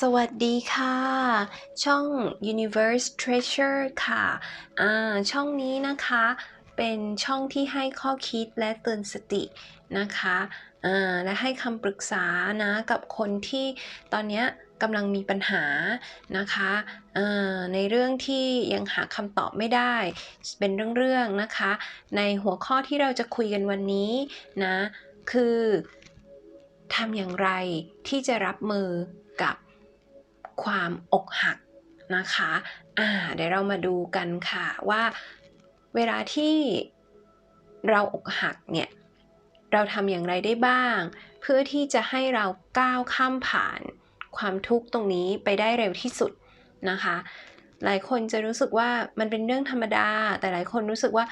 สวัสดีค่ะ ช่อง Universe Treasure ค่ะอ่าช่องนี้นะคะเป็นช่องที่ให้ข้อคิดและเตือนสตินะคะอ่าและให้คำปรึกษานะกับคนที่ตอนเนี้ยกำลังมีปัญหานะคะในเรื่องที่ยังหาคำตอบไม่ได้ เป็นเรื่องๆนะคะ ในหัวข้อที่เราจะคุยกันวันนี้นะคือทำอย่างไรที่จะรับมือกับ ความอกหักนะคะอ่าเดี๋ยวเรามาดูกันค่ะว่าเวลาที่เราอกหักเนี่ยเราทำอย่างไรได้บ้าง เพื่อที่จะให้เราก้าวข้ามผ่านความทุกข์ตรงนี้ไปได้เร็วที่สุดนะคะ หลายคนจะรู้สึกว่ามันเป็นเรื่องธรรมดา แต่หลายคนรู้สึกว่า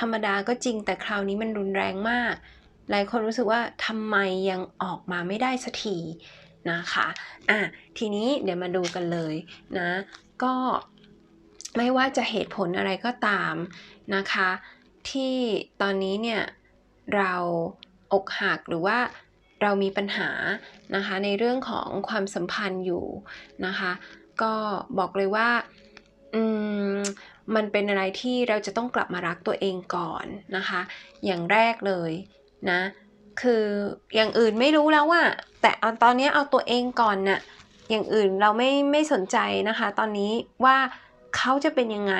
ธรรมดาก็จริงแต่คราวนี้มันรุนแรงมาก หลายคนรู้สึกว่าทำไมยังออกมาไม่ได้สักที นะคะอะทีนี้เดี๋ยวมาดูกันเลยนะก็ไม่ว่าจะเหตุผลอะไรก็ตามนะคะ ที่ตอนนี้เนี่ยเราอกหักหรือว่าเรามีปัญหานะคะในเรื่องของความสัมพันธ์อยู่นะคะ ก็บอกเลยว่าอืมมันเป็นอะไรที่เราจะต้องกลับมารักตัวเองก่อนนะคะ อย่างแรกเลยนะ คืออย่างอื่นไม่รู้แล้วว่า แต่เอาตอนนี้เอาตัวเองก่อนน่ะอย่างอื่นเราไม่ไม่สนใจนะคะ ตอนนี้ว่าเขาจะเป็นยังไง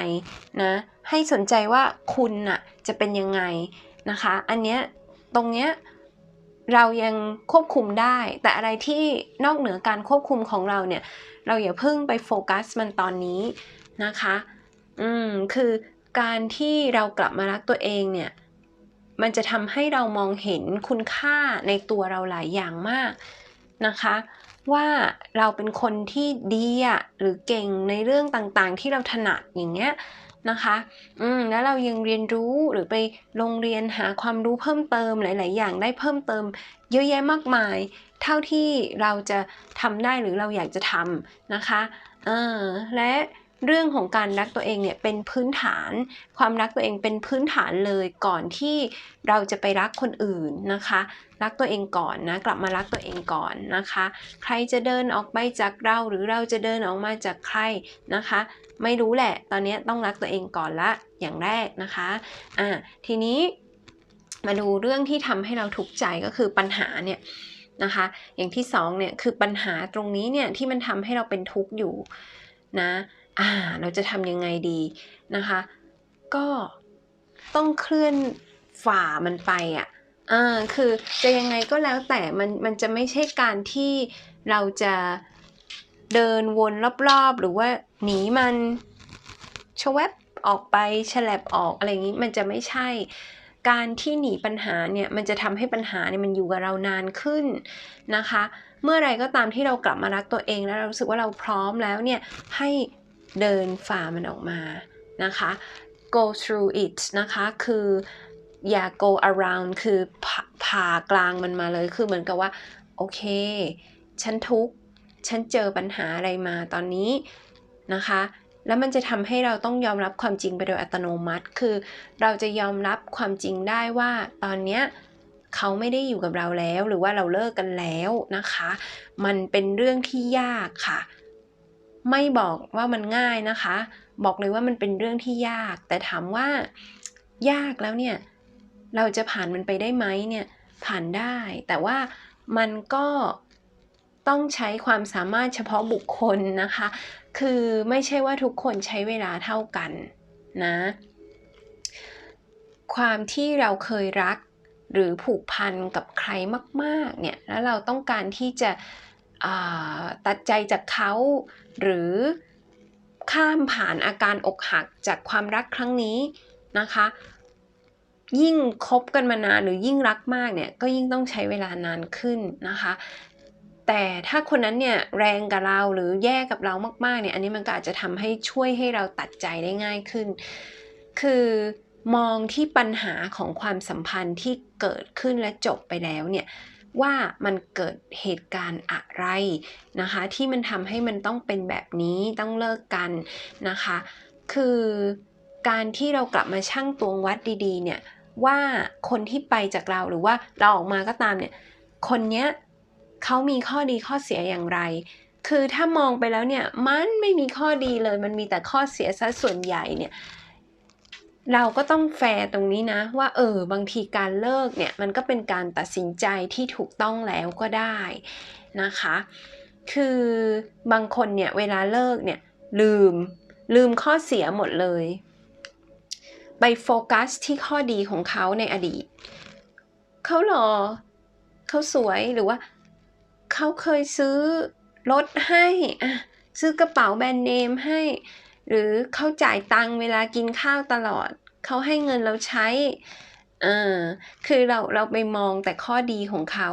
นะให้สนใจว่าคุณน่ะจะเป็นยังไงนะคะ อันเนี้ยตรงเนี้ยเรายังควบคุมได้ แต่อะไรที่นอกเหนือการควบคุมของเราเนี่ย เราอย่าเพิ่งไปโฟกัสมันตอนนี้นะคะ อืมคือการที่เรากลับมารักตัวเองเนี่ย มันจะทำให้เรามองเห็นคุณค่าในตัวเราหลายอย่างมากนะคะ ว่าเราเป็นคนที่ดีอะหรือเก่งในเรื่องต่างๆ ที่เราถนัดอย่างเงี้ยนะคะอืมแล้วเรายังเรียนรู้หรือไปโรงเรียนหาความรู้เพิ่มเติมหลาย ๆ อย่างได้เพิ่มเติม เยอะแยะมากมาย เท่าที่เราจะทำได้หรือเราอยากจะทำนะคะเออและ เรื่องของการรักตัวเองเนี่ยเป็นพื้นฐาน ความรักตัวเองเป็นพื้นฐานเลยก่อนที่เราจะไปรักคนอื่นนะคะ รักตัวเองก่อนนะกลับมารักตัวเองก่อนนะคะ ใครจะเดินออกไปจากเราหรือเราจะเดินออกมาจากใครนะคะ ไม่รู้แหละ ตอนนี้ต้องรักตัวเองก่อนละอย่างแรกนะคะอ่าทีนี้มาดูเรื่องที่ทำให้เราทุกข์ใจก็คือปัญหาเนี่ยนะคะอย่างที่สองเนี่ยคือปัญหาตรงนี้เนี่ยที่มันทำให้เราเป็นทุกข์อยู่นะ อ่า เราจะทำยังไงดีนะคะ ก็ต้องเคลื่อนฝ่ามันไปอะอ่าคือจะยังไงก็แล้วแต่มันมันจะไม่ใช่การที่เราจะเดินวนรอบๆ หรือว่าหนีมันชวบออกไปฉลับออกอะไรอย่างนี้มันจะไม่ใช่ การที่หนีปัญหาเนี่ยมันจะทำให้ปัญหาเนี่ยมันอยู่กับเรานานขึ้นนะคะ เมื่อไรก็ตามที่เรากลับมารักตัวเองแล้วเรารู้สึกว่าเราพร้อมแล้วเนี่ยให้ เดินฝ่ามันออกมานะคะ go through it นะคะคืออย่า go around คือผ่าผ่ากลางมันมาเลยคือเหมือนกับว่า โอเค ฉันทุกข์ ฉันเจอปัญหาอะไรมาตอนนี้นะคะ แล้วมันจะทำให้เราต้องยอมรับความจริงไปโดยอัตโนมัติ คือเราจะยอมรับความจริงได้ว่าตอนเนี้ยเขาไม่ได้อยู่กับเราแล้วหรือว่าเราเลิกกันแล้วนะคะ มันเป็นเรื่องที่ยากค่ะ ไม่บอกว่ามันง่ายนะคะ บอกเลยว่ามันเป็นเรื่องที่ยาก แต่ถามว่ายากแล้วเนี่ย เราจะผ่านมันไปได้ไหมเนี่ย ผ่านได้ แต่ว่ามันก็ต้องใช้ความสามารถเฉพาะบุคคลนะคะ คือไม่ใช่ว่าทุกคนใช้เวลาเท่ากันนะ ความที่เราเคยรักหรือผูกพันกับใครมาก ๆ เนี่ย แล้วเราต้องการที่จะ ตัดใจจากเขาหรือข้ามผ่านอาการอกหักจากความรักครั้งนี้นะคะ ยิ่งคบกันมานานหรือยิ่งรักมากเนี่ยก็ยิ่งต้องใช้เวลานานขึ้นนะคะ แต่ถ้าคนนั้นเนี่ยแรงกับเราหรือแย่กับเรามากๆเนี่ยอันนี้มันก็อาจจะทำให้ช่วยให้เราตัดใจได้ง่ายขึ้น คือมองที่ปัญหาของความสัมพันธ์ที่เกิดขึ้นและจบไปแล้วเนี่ย ว่ามันเกิดเหตุการณ์อะไรนะคะ ที่มันทำให้มันต้องเป็นแบบนี้ต้องเลิกกันนะคะ คือการที่เรากลับมาชั่งตวงวัดดีๆ เนี่ยว่าคนที่ไปจากเราหรือว่าเราออกมาก็ตามเนี่ย คนเนี้ยเขามีข้อดีข้อเสียอย่างไร คือถ้ามองไปแล้วเนี่ยมันไม่มีข้อดีเลยมันมีแต่ข้อเสียซะส่วนใหญ่เนี่ย เราก็ต้องแฟร์ตรงนี้นะ ว่าเออบางทีการเลิกเนี่ยมันก็เป็นการตัดสินใจที่ถูกต้องแล้วก็ได้นะคะ คือบางคนเนี่ยเวลาเลิกเนี่ยลืมลืมข้อเสียหมดเลย ไปโฟกัสที่ข้อดีของเขาในอดีตเขาหล่อเขาสวยหรือว่าเขาเคยซื้อรถให้อะซื้อกระเป๋าแบรนด์เนมให้ หรือเขาจ่ายตังเวลากินข้าวตลอด เขาให้เงินเราใช้เออคือเราเราไปมองแต่ข้อดีของเขา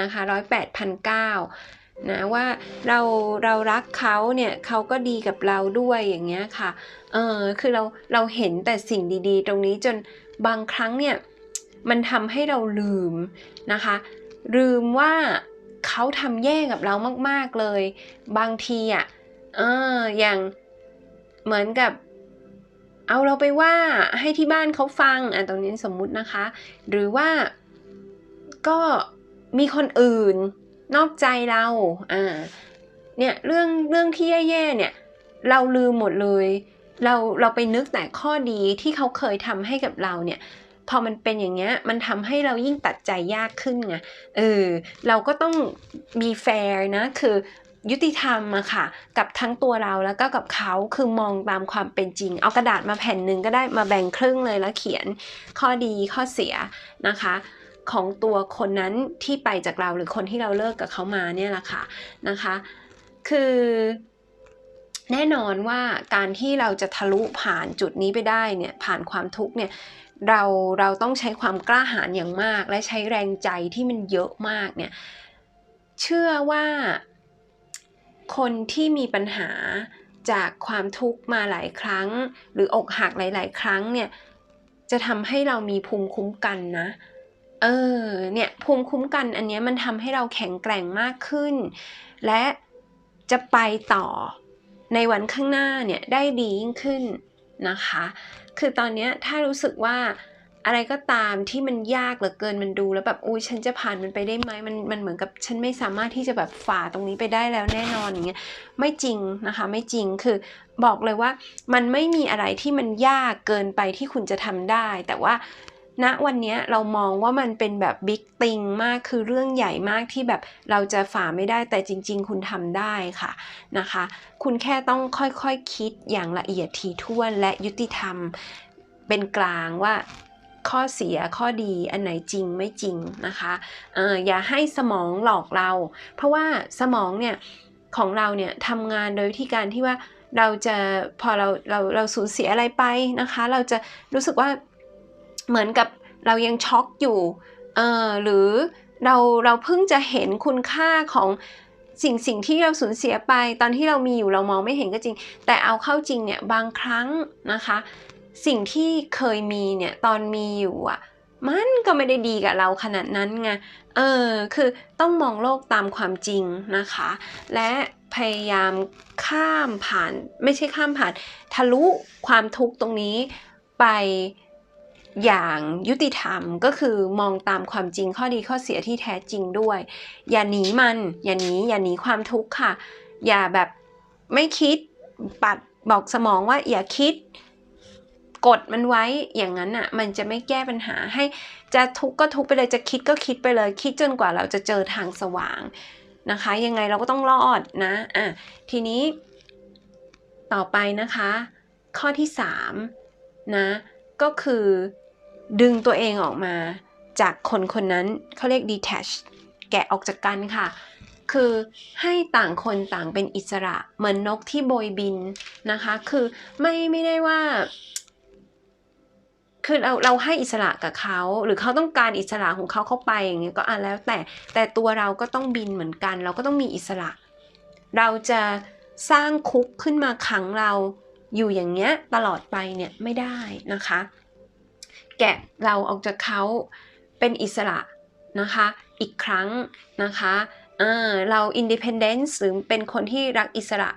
นะคะร้อยแปดพันเก้านะว่าเราเรารักเขาเนี่ยเขาก็ดีกับเราด้วยอย่างเงี้ยค่ะเออคือเราเราเห็นแต่สิ่งดีๆ ตรงนี้จนบางครั้งเนี่ยมันทำให้เราลืมนะคะ ลืมว่าเขาทำแย่กับเรามากๆเลย บางทีอะเอออย่าง เหมือนกับเอาเราไปว่าให้ที่บ้านเขาฟังอะตรงนี้สมมุตินะคะ หรือว่าก็มีคนอื่นนอกใจเราอ่าเนี่ยเรื่องเรื่องที่แย่ๆเนี่ยเราลืมหมดเลย เราเราไปนึกแต่ข้อดีที่เขาเคยทำให้กับเราเนี่ยพอมันเป็นอย่างเงี้ยมันทำให้เรายิ่งตัดใจยากขึ้นไงเออเราก็ต้องมีแฟร์นะคือ ยุติธรรมอะค่ะ กับทั้งตัวเราแล้วก็กับเขาคือมองตามความเป็นจริง เอากระดาษมาแผ่นหนึ่งก็ได้มาแบ่งครึ่งเลยแล้วเขียนข้อดีข้อเสียนะคะของตัวคนนั้นที่ไปจากเราหรือคนที่เราเลิกกับเขามาเนี่ยแหละค่ะนะคะ คือแน่นอนว่าการที่เราจะทะลุผ่านจุดนี้ไปได้เนี่ยผ่านความทุกข์เนี่ยเราเราต้องใช้ความกล้าหาญอย่างมาก และใช้แรงใจที่มันเยอะมากเนี่ยเชื่อว่า คนที่มีปัญหาจากความทุกข์มาหลายครั้ง หรืออกหักหลาย ๆ ครั้งเนี่ยจะทำให้เรามีภูมิคุ้มกันนะเออเนี่ยภูมิคุ้มกันอันนี้มันทำให้เราแข็งแกร่งมากขึ้น และจะไปต่อในวันข้างหน้าเนี่ยได้ดียิ่งขึ้นนะคะ คือตอนนี้ถ้ารู้สึกว่า อะไรก็ตามที่มันยากเหลือเกินมันดูแล้วแบบอุ้ยฉันจะผ่านมันไปได้ไหมมันมันเหมือนกับฉันไม่สามารถที่จะแบบฝ่าตรงนี้ไปได้แล้วแน่นอนอย่างเงี้ยไม่จริงนะคะไม่จริงคือบอกเลยว่ามันไม่มีอะไรที่มันยากเกินไปที่คุณจะทำได้ แต่ว่าณวันนี้เรามองว่ามันเป็นแบบบิ๊กติงมากคือเรื่องใหญ่มากที่แบบเราจะฝ่าไม่ได้แต่จริง ๆ คุณทำได้ค่ะนะคะ คุณแค่ต้องค่อยๆคคิดอย่างละเอียดถี่ถ้วนและยุติธรรมเป็นกลางว่า ข้อเสียข้อดีอันไหนจริงไม่จริงนะคะอออย่าให้สมองหลอกเรา เพราะว่าสมองเนี่ยของเราเนี่ยทำงานโดยวิธีการที่ว่าเราจะพอเราเราเราสูญเสียอะไรไปนะคะ เราจะรู้สึกว่าเหมือนกับเรายังช็อกอยู่เออหรือเราเราเพิ่งจะเห็นคุณค่าของสิ่งสิ่งที่เราสูญเสียไป ตอนที่เรามีอยู่เรามองไม่เห็นก็จริง แต่เอาเข้าจริงเนี่ยบางครั้งนะคะ สิ่งที่เคยมีเนี่ยตอนมีอยู่อะมันก็ไม่ได้ดีกับเราขนาดนั้นไง เออ คือต้องมองโลกตามความจริงนะคะ และพยายามข้ามผ่าน ไม่ใช่ข้ามผ่าน ทะลุความทุกข์ตรงนี้ไปอย่างยุติธรรมก็คือมองตามความจริงข้อดีข้อเสียที่แท้จริงด้วย อย่าหนีมัน อย่าหนีอย่าหนีความทุกข์ค่ะ อย่าแบบไม่คิดปัดบอกสมองว่าอย่าคิด กดมันไว้อย่างนั้นอะมันจะไม่แก้ปัญหาให้จะทุกข์ก็ทุกข์ไปเลยจะคิดก็คิดไปเลย คิดจนกว่าเราจะเจอทางสว่างนะคะ ยังไงเราก็ต้องรอดนะอะทีนี้ต่อไปนะคะ ข้อที่3นะก็คือดึงตัวเองออกมาจากคนคนนั้นเขาเรียก detach แกะออกจากกันค่ะ คือให้ต่างคนต่างเป็นอิสระเหมือนนกที่โบยบินนะคะ คือไม่ไม่ได้ว่า คือเราเราให้อิสระกับเขา หรือเขาต้องการอิสระของเขาเข้าไปอย่างเงี้ยก็อะแล้วแต่แต่ตัวเราก็ต้องบินเหมือนกัน เราก็ต้องมีอิสระ เราจะสร้างคุกขึ้นมาขังเราอยู่อย่างเงี้ยตลอดไปเนี่ยไม่ได้นะคะ แกะเราออกจากเขาเป็นอิสระนะคะ อีกครั้งนะคะเราอินดิเพนเดนซ์หรือเป็นคนที่รักอิสระ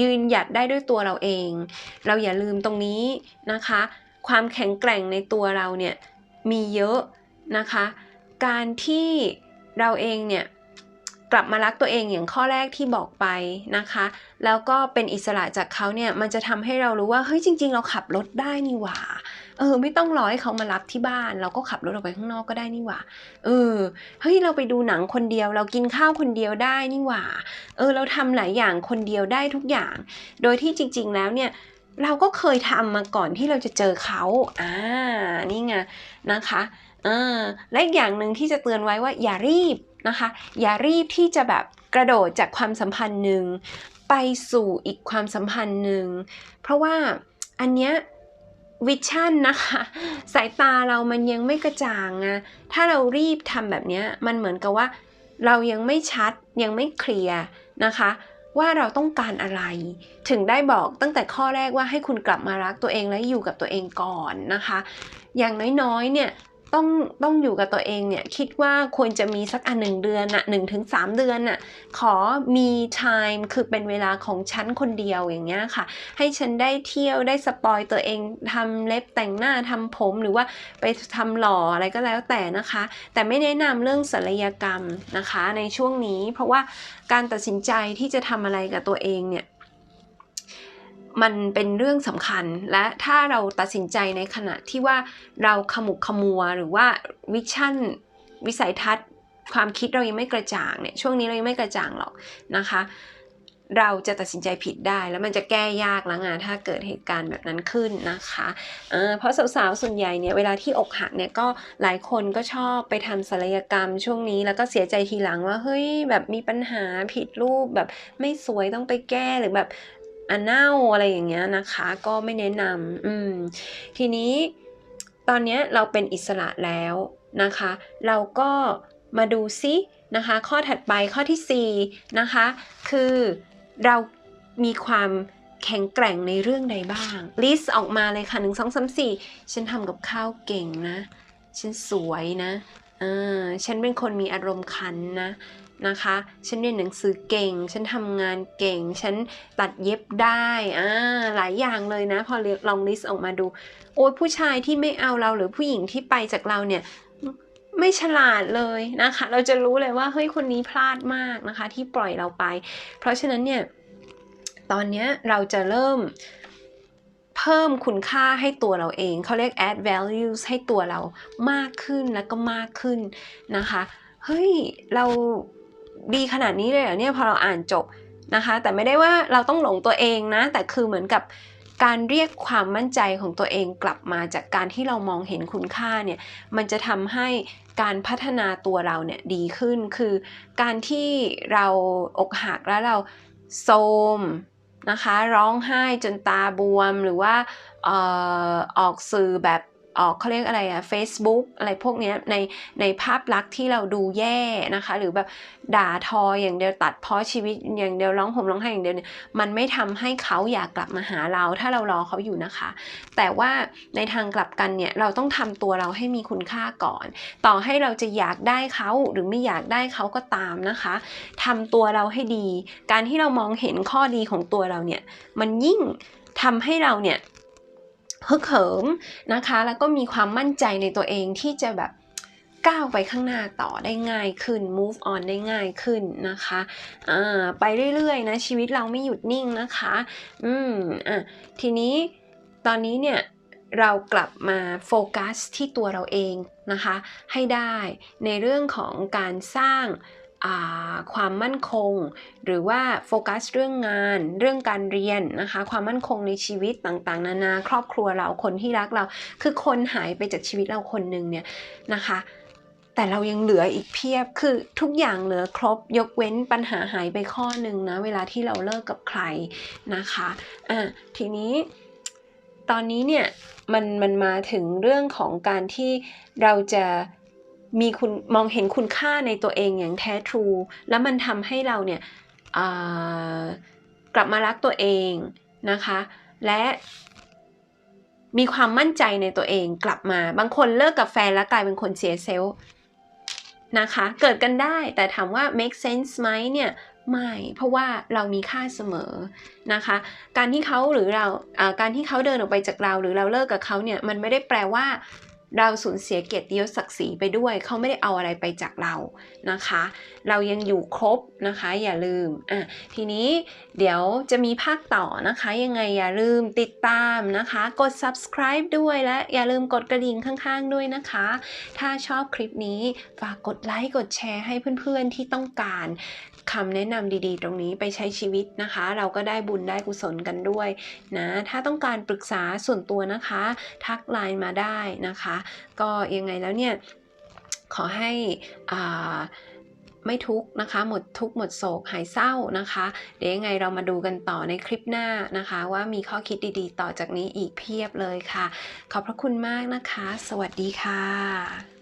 ยืนหยัดได้ด้วยตัวเราเอง เราอย่าลืมตรงนี้นะคะ ความแข็งแกร่งในตัวเราเนี่ยมีเยอะนะคะ การที่เราเองเนี่ยกลับมารักตัวเองอย่างข้อแรกที่บอกไปนะคะ แล้วก็เป็นอิสระจากเขาเนี่ยมันจะทำให้เรารู้ว่าเฮ้ยจริง ๆ เราขับรถได้นี่หว่าเออไม่ต้องรอให้เขามารับที่บ้าน เราก็ขับรถออกไปข้างนอกก็ได้นี่หว่าเออเฮ้ยเราไปดูหนังคนเดียว เรากินข้าวคนเดียวได้นี่หว่าเออเราทำหลายอย่างคนเดียวได้ทุกอย่าง โดยที่จริง ๆ แล้วเนี่ย เราก็เคยทำมาก่อนที่เราจะเจอเขาอ่านี่ไงนะคะอ่าและอีกอย่างหนึ่งที่จะเตือนไว้ว่าอย่ารีบนะคะ อย่ารีบที่จะแบบกระโดดจากความสัมพันธ์หนึ่งไปสู่อีกความสัมพันธ์หนึ่ง เพราะว่าอันเนี้ยวิชั่นนะคะ สายตาเรามันยังไม่กระจ่างอะถ้าเรารีบทำแบบเนี้ยมันเหมือนกับว่า เรายังไม่ชัดยังไม่เคลียร์นะคะ ว่าเราต้องการอะไร ถึงได้บอกตั้งแต่ข้อแรกว่าให้คุณกลับมารักตัวเองและอยู่กับตัวเองก่อนนะคะ อย่างน้อยๆเนี่ย ต้องต้องอยู่กับตัวเองเนี่ยคิดว่าควรจะมีสักอันหนึ่งเดือนน่ะหนึ่งถึงสามเดือนน่ะขอมี time คือเป็นเวลาของฉันคนเดียวอย่างเงี้ยค่ะ ให้ฉันได้เที่ยวได้สปอยตัวเองทำเล็บแต่งหน้าทำผมหรือว่าไปทำหล่ออะไรก็แล้วแต่นะคะ แต่ไม่แนะนำเรื่องศัลยกรรมนะคะในช่วงนี้ เพราะว่าการตัดสินใจที่จะทำอะไรกับตัวเองเนี่ย มันเป็นเรื่องสำคัญ และถ้าเราตัดสินใจในขณะที่ว่าเราขมุกขมัวหรือว่าวิชั่น วิสัยทัศน์ ความคิดเรายังไม่กระจ่างเนี่ยช่วงนี้เรายังไม่กระจ่างหรอกนะคะ เราจะตัดสินใจผิดได้ แล้วมันจะแก้ยากแล้วไงถ้าเกิดเหตุการณ์แบบนั้นขึ้นนะคะเเพราะสาวๆส่วนใหญ่เนี่ยเวลาที่อกหักเนี่ยก็หลายคนก็ชอบไปทำศัลยกรรมช่วงนี้แล้วก็เสียใจทีหลังว่าเฮ้ยแบบมีปัญหาผิดรูปแบบไม่สวยต้องไปแก้หรือแบบ อันเน่าอะไรอย่างเงี้ยนะคะ ก็ไม่แนะนำอืมทีนี้ตอนเนี้ยเราเป็นอิสระแล้วนะคะ เราก็มาดูซินะคะ ข้อถัดไปข้อที่4นะคะคือเรามีความแข็งแกร่งในเรื่องใดบ้าง ลิสต์ออกมาเลยค่ะหนึ่งสองสามสี่ฉันทำกับข้าวเก่งนะ ฉันสวยนะ อ่า ฉันเป็นคนมีอารมณ์ขันนะ นะคะ ฉันเรียนหนังสือเก่ง ฉันทำงานเก่ง ฉันตัดเย็บได้ อ่า หลายอย่างเลยนะ พอลองลิสต์ออกมาดู โอ้ยผู้ชายที่ไม่เอาเราหรือผู้หญิงที่ไปจากเราเนี่ยไม่ฉลาดเลยนะคะ เราจะรู้เลยว่าเฮ้ยคนนี้พลาดมากนะคะ ที่ปล่อยเราไป เพราะฉะนั้นเนี่ย ตอนนี้เราจะเริ่มเพิ่มคุณค่าให้ตัวเราเอง เขาเรียก add values ให้ตัวเรามากขึ้นแล้วก็มากขึ้นนะคะ เฮ้ย เรา ดีขนาดนี้เลยเหรอเนี่ยพอเราอ่านจบนะคะ แต่ไม่ได้ว่าเราต้องหลงตัวเองนะ แต่คือเหมือนกับการเรียกความมั่นใจของตัวเองกลับมาจากการที่เรามองเห็นคุณค่าเนี่ยมันจะทำให้การพัฒนาตัวเราเนี่ยดีขึ้นคือการที่เราอกหักแล้วเราโทรมนะคะ ร้องไห้จนตาบวมหรือว่าออออกสื่อแบบ เขาเรียกอะไรอะ Facebook อะไรพวกนี้ในในภาพลักษณ์ที่เราดูแย่นะคะ หรือแบบด่าทออย่างเดียวตัดเพราะชีวิตอย่างเดียวร้องห่มร้องไห้อย่างเดียวเนี่ยมันไม่ทำให้เขาอยากกลับมาหาเรา ถ้าเรารอเขาอยู่นะคะ แต่ว่าในทางกลับกันเนี่ยเราต้องทำตัวเราให้มีคุณค่าก่อน ต่อให้เราจะอยากได้เขาหรือไม่อยากได้เขาก็ตามนะคะทำตัวเราให้ดี การที่เรามองเห็นข้อดีของตัวเราเนี่ยมันยิ่งทำให้เราเนี่ย ฮึกเหิมนะคะ แล้วก็มีความมั่นใจในตัวเองที่จะแบบก้าวไปข้างหน้าต่อได้ง่ายขึ้น move on ได้ง่ายขึ้นนะคะอ่าไปเรื่อยๆนะชีวิตเราไม่หยุดนิ่งนะคะ อืมอะทีนี้ตอนนี้เนี่ยเรากลับมาโฟกัสที่ตัวเราเองนะคะ ให้ได้ในเรื่องของการสร้าง ความมั่นคง หรือว่าโฟกัสเรื่องงาน เรื่องการเรียนนะคะ ความมั่นคงในชีวิตต่างๆ นานา ครอบครัวเราคนที่รักเรา คือคนหายไปจากชีวิตเราคนหนึ่งเนี่ยนะคะแต่เรายังเหลืออีกเพียบ คือทุกอย่างเหลือครบ ยกเว้นปัญหาหายไปข้อหนึ่งนะ เวลาที่เราเลิกกับใครนะคะ อะ ทีนี้ ตอนนี้เนี่ย มัน มันมาถึงเรื่องของการที่เราจะ มีคุณมองเห็นคุณค่าในตัวเองอย่างแท้ทรู แล้วมันทำให้เราเนี่ยกลับมารักตัวเองนะคะ และมีความมั่นใจในตัวเองกลับมา บางคนเลิกกับแฟนแล้วกลายเป็นคนเสียเซลล์นะคะ เกิดกันได้แต่ถามว่า make sense ไหมเนี่ยไม่ เพราะว่าเรามีค่าเสมอนะคะ การที่เขาหรือเราการที่เขาเดินออกไปจากเรา หรือเราเลิกกับเขาเนี่ยมันไม่ได้แปลว่า เราสูญเสียเกียรติยศศักดิ์ศรีไปด้วย เขาไม่ได้เอาอะไรไปจากเรานะคะ เรายังอยู่ครบนะคะ อย่าลืมอะทีนี้เดี๋ยวจะมีภาคต่อนะคะ ยังไงอย่าลืมติดตามนะคะ กด subscribe ด้วยและอย่าลืมกดกระดิ่งข้างๆด้วยนะคะ ถ้าชอบคลิปนี้ฝากกดไลค์กดแชร์ให้เพื่อนๆที่ต้องการคำแนะนำดีๆ ตรงนี้ไปใช้ชีวิตนะคะ เราก็ได้บุญได้กุศลกันด้วยนะถ้าต้องการปรึกษาส่วนตัวนะคะ ทักไลน์มาได้นะคะก็ยังไงแล้วเนี่ยขอให้ไม่ทุกนะคะ หมดทุกหมดโศกหายเศร้านะคะ เดี๋ยวยังไงเรามาดูกันต่อในคลิปหน้านะคะ ว่ามีข้อคิดดีๆ ต่อจากนี้อีกเพียบเลยค่ะ ขอบพระคุณมากนะคะ สวัสดีค่ะ